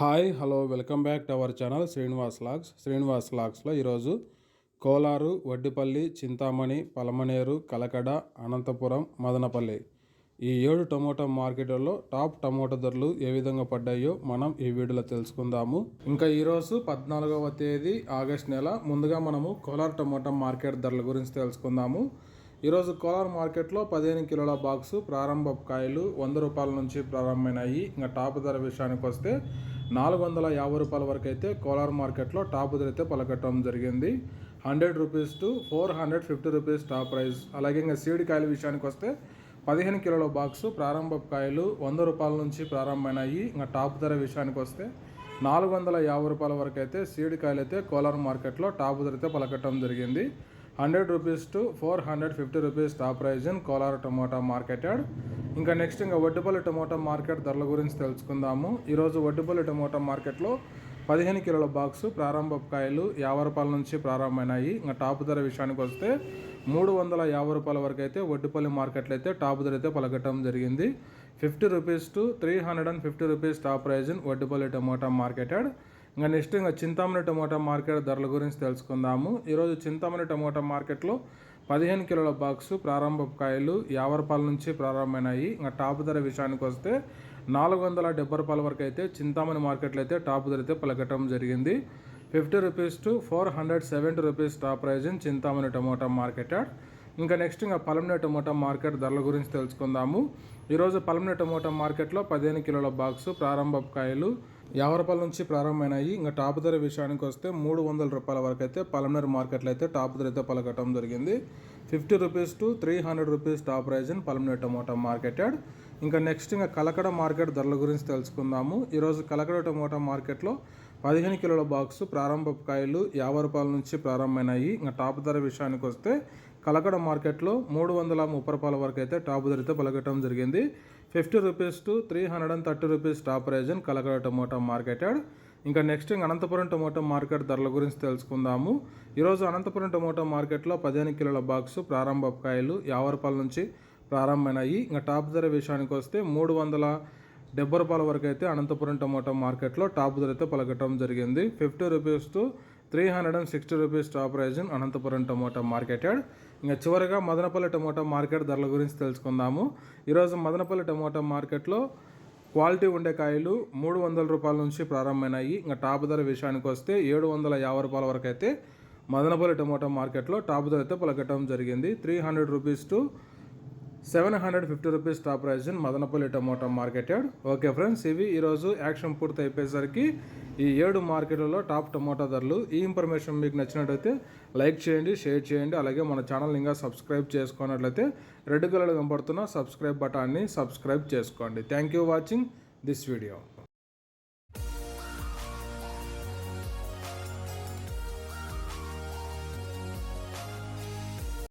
Hi hello welcome back to our channel Srinivas logs. Srinivas లాగ్స్లో ఈరోజు కోలారు వడ్డిపల్లి చింతామణి పలమనేరు కలకడ అనంతపురం మదనపల్లి ఈ ఏడు tomato మార్కెట్లలో టాప్ టమోటా ధరలు ఏ విధంగా పడ్డాయో మనం ఈ వీడియోలో తెలుసుకుందాము. ఇంకా ఈరోజు పద్నాలుగవ తేదీ ఆగస్ట్ నెల. ముందుగా మనము కోలార్ టమోటా మార్కెట్ ధరల గురించి తెలుసుకుందాము. ఈరోజు కోలార్ మార్కెట్లో పదిహేను కిలోల బాక్సు ప్రారంభ కాయలు వంద రూపాయల నుంచి ప్రారంభమైనాయి. ఇంకా టాప్ ధర విషయానికి వస్తే నాలుగు వందల యాభై రూపాయల వరకు అయితే కోలార్ మార్కెట్లో టాప్ ధర అయితే పలకట్టడం జరిగింది. Hundred rupees to four hundred fifty rupees top price. అలాగే ఇంకా సీడ్ కాయల విషయానికి వస్తే పదిహేను కిలోల బాక్సు ప్రారంభ కాయలు వంద రూపాయల నుంచి ప్రారంభమైనాయి. ఇంకా టాప్ ధర విషయానికి వస్తే నాలుగు వందల యాభై రూపాయల వరకు అయితే సీడ్ కాయలు అయితే కోలార్ మార్కెట్లో టాప్ ధర అయితే పలకట్టడం జరిగింది. Hundred rupees to four hundred fifty rupees top price in Kolar tomato marketed. ఇంకా నెక్స్ట్ ఇంకా వడ్డుపల్లి టమోటా మార్కెట్ ధరల గురించి తెలుసుకుందాము. ఈరోజు వడ్డుపల్లి టమోటా మార్కెట్లో పదిహేను కిలోల బాక్సు ప్రారంభ కాయలు యాభై రూపాయల నుంచి ప్రారంభమైనాయి. ఇంకా టాప్ ధర విషయానికి వస్తే మూడు వందల యాభై రూపాయల వరకు అయితే వడ్డుపల్లి మార్కెట్లో అయితే టాప్ ధర అయితే పలకటం జరిగింది. Fifty rupees to three hundred and fifty rupees top price in Vaddupalli tomato marketed. ఇంకా నెక్స్ట్ ఇంకా చింతామణి టమోటా మార్కెట్ ధరల గురించి తెలుసుకుందాము. ఈరోజు చింతామణి టమోటా మార్కెట్లో పదిహేను కిలోల బాక్సు ప్రారంభ కాయలు యాభై రూపాయల నుంచి ప్రారంభమైనాయి. ఇంకా టాప్ ధర విషయానికి వస్తే నాలుగు వందల డెబ్బై రూపాయల వరకు అయితే చింతామణి మార్కెట్లో అయితే టాప్ ధర అయితే పలకటం జరిగింది. Fifty rupees to four hundred seventy rupees top price in Chintamani tomato market ఇంకా నెక్స్ట్ ఇంకా పలమనే టమోటా మార్కెట్ ధరల గురించి తెలుసుకుందాము. ఈరోజు పలమనే టమోటా మార్కెట్లో పదిహేను కిలోల బాక్సు ప్రారంభ కాయలు యాభై రూపాయల నుంచి ప్రారంభమైనాయి. ఇంకా టాప్ ధర విషయానికి వస్తే మూడు వందల రూపాయల వరకు అయితే పలమనేరు మార్కెట్లో అయితే టాప్ ధర అయితే పలకటం జరిగింది. Fifty rupees to three hundred rupees top price in Palamaner tomato marketed. ఇంకా నెక్స్ట్ ఇంకా కలకడ మార్కెట్ ధరల గురించి తెలుసుకుందాము. ఈరోజు కలకడ టమోటా మార్కెట్లో పదిహేను కిలోల బాక్సు ప్రారంభ కాయలు యాభై రూపాయల నుంచి ప్రారంభమైనాయి. ఇంకా టాప్ ధర విషయానికి వస్తే కలకడ మార్కెట్లో మూడు వందల ముప్పై రూపాయల వరకు అయితే టాప్ ధరతో పలకటం జరిగింది. Fifty rupees to three hundred and thirty rupees top price Kalakada tomato marketed ఇంకా నెక్స్ట్ ఇంక అనంతపురం టమోటా మార్కెట్ ధరల గురించి తెలుసుకుందాము. ఈరోజు అనంతపురం టమోటా మార్కెట్లో పదిహేను కిలోల బాక్సు ప్రారంభ కాయలు యాభై రూపాయల నుంచి ప్రారంభమైనాయి. ఇంకా టాప్ ధర విషయానికి వస్తే మూడు వందల డెబ్బై రూపాయల వరకు అయితే అనంతపురం టమోటా మార్కెట్లో టాప్ ధర అయితే పలకటం జరిగింది. Fifty rupees to three hundred and sixty rupees top price in Anantapur tomato marketed ఇంకా చివరిగా మదనపల్లి టమోటా మార్కెట్ ధరల గురించి తెలుసుకుందాము. ఈరోజు మదనపల్లి టమోటా మార్కెట్లో క్వాలిటీ ఉండే కాయలు మూడు వందల రూపాయల నుంచి ప్రారంభమైనాయి. ఇంకా టాప్ ధర విషయానికి వస్తే ఏడు వందల యాభై రూపాయల వరకు అయితే మదనపల్లి టమోటా మార్కెట్లో టాప్ ధర అయితే పలకటం జరిగింది. Three hundred rupees to seven hundred fifty rupees top price in Madanapalle tomato marketed okay friends ఇవి ఈరోజు యాక్షన్ పూర్తి అయిపోయేసరికి ఈ ఏడు మార్కెట్లలో టాప్ టమోటా ధరలు. ఈ ఇన్ఫర్మేషన్ మీకు నచ్చినట్లయితే లైక్ చేయండి షేర్ చేయండి. అలాగే మన ఛానల్ ఇంకా సబ్స్క్రైబ్ చేసుకున్నట్లయితే రెడ్ కలర్ కనపడుతున్న సబ్స్క్రైబ్ బటాన్ని సబ్స్క్రైబ్ చేసుకోండి. Thank you watching this video.